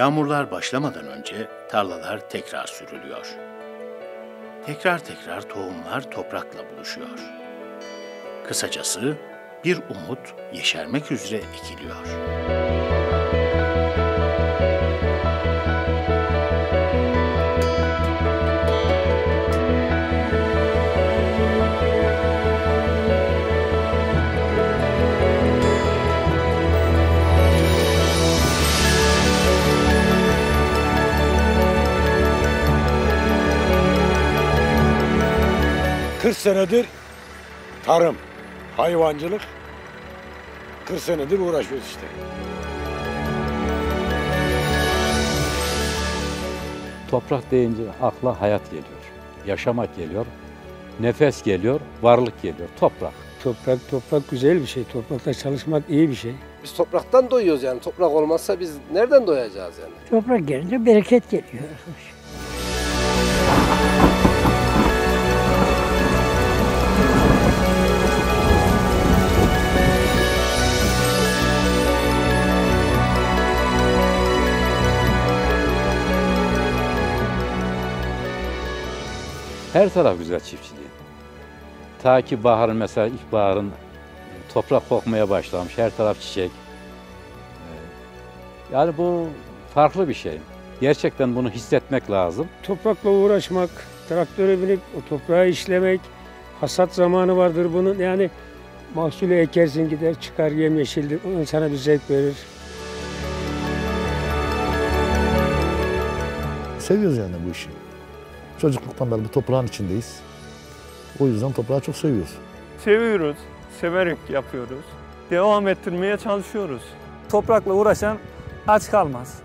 Yağmurlar başlamadan önce tarlalar tekrar sürülüyor. Tekrar tekrar tohumlar toprakla buluşuyor. Kısacası bir umut yeşermek üzere ekiliyor. 40 senedir tarım, hayvancılık 40 senedir uğraşıyoruz işte. Toprak deyince akla hayat geliyor. Yaşamak geliyor. Nefes geliyor, varlık geliyor. Toprak. Toprak toprak güzel bir şey. Toprakta çalışmak iyi bir şey. Biz topraktan doyuyoruz yani. Toprak olmazsa biz nereden doyacağız yani? Toprak gelince bereket geliyor. Her taraf güzel çiftçiliğin. Ta ki baharın mesela ilkbaharın toprak kokmaya başlamış. Her taraf çiçek. Ee, Yani bu farklı bir şey. Gerçekten bunu hissetmek lazım. Toprakla uğraşmak, traktöre binip o toprağı işlemek, hasat zamanı vardır bunun. Yani mahsulü ekersin gider çıkar yemyeşildir. Onun sana bir zevk verir. Seviyoruz yani bu işi. Çocukluktan beri bu toprağın içindeyiz. O yüzden toprağı çok seviyoruz. Seviyoruz, severek yapıyoruz. Devam ettirmeye çalışıyoruz. Toprakla uğraşan aç kalmaz.